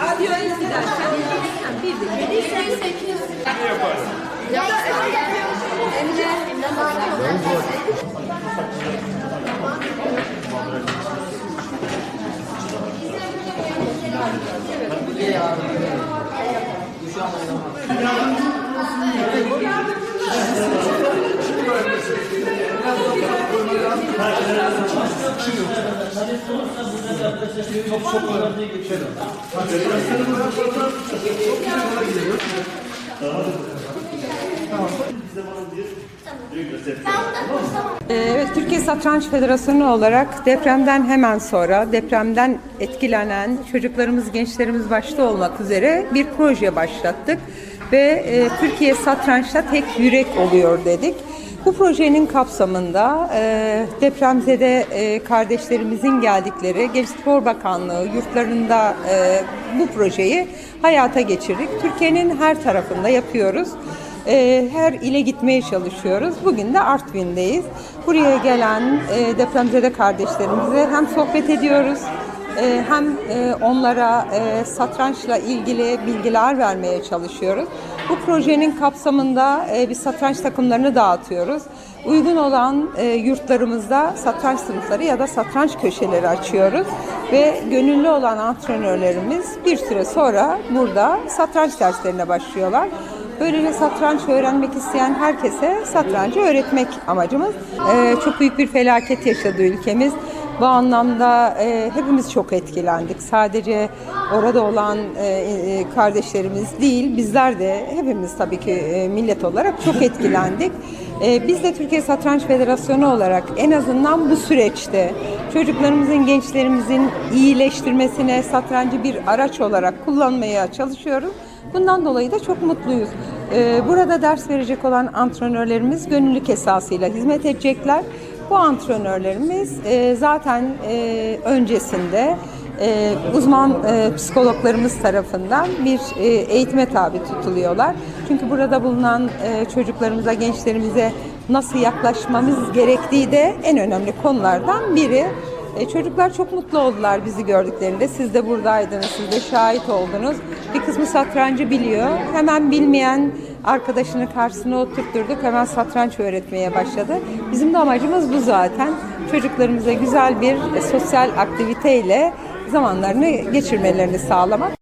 Radyo iktidar. Bir de yedi sekiz. Yaparız. Evet. Yardımcı olsun. Türkiye Satranç Federasyonu olarak depremden hemen sonra depremden etkilenen çocuklarımız, gençlerimiz başta olmak üzere bir proje başlattık ve e, Türkiye Satranç'ta tek yürek oluyor dedik. Bu projenin kapsamında e, depremzede e, kardeşlerimizin geldikleri Genç Spor Bakanlığı yurtlarında e, bu projeyi hayata geçirdik. Türkiye'nin her tarafında yapıyoruz. Ee, her ile gitmeye çalışıyoruz. Bugün de Artvin'deyiz. Buraya gelen e, depremzede kardeşlerimize hem sohbet ediyoruz, e, hem e, onlara e, satrançla ilgili bilgiler vermeye çalışıyoruz. Bu projenin kapsamında e, biz satranç takımlarını dağıtıyoruz. Uygun olan yurtlarımızda satranç sınıfları ya da satranç köşeleri açıyoruz ve gönüllü olan antrenörlerimiz bir süre sonra burada satranç derslerine başlıyorlar. Böylece satranç öğrenmek isteyen herkese satrancı öğretmek amacımız. Ee, çok büyük bir felaket yaşadı ülkemiz. Bu anlamda e, hepimiz çok etkilendik. Sadece orada olan e, e, kardeşlerimiz değil, bizler de hepimiz tabii ki e, millet olarak çok etkilendik. E, biz de Türkiye Satranç Federasyonu olarak en azından bu süreçte çocuklarımızın, gençlerimizin iyileştirmesine satrancı bir araç olarak kullanmaya çalışıyoruz. Bundan dolayı da çok mutluyuz. Ee, Burada ders verecek olan antrenörlerimiz gönüllülük esasıyla hizmet edecekler. Bu antrenörlerimiz e, zaten e, öncesinde e, uzman e, psikologlarımız tarafından bir e, eğitime tabi tutuluyorlar. Çünkü burada bulunan e, çocuklarımıza, gençlerimize nasıl yaklaşmamız gerektiği de en önemli konulardan biri. E, çocuklar çok mutlu oldular bizi gördüklerinde. Siz de buradaydınız, siz de şahit oldunuz. Bir kısmı satrancı biliyor. Hemen bilmeyen arkadaşını karşısına oturtturduk. Hemen satranç öğretmeye başladı. Bizim de amacımız bu zaten. Çocuklarımıza güzel bir e, sosyal aktiviteyle zamanlarını geçirmelerini sağlamak.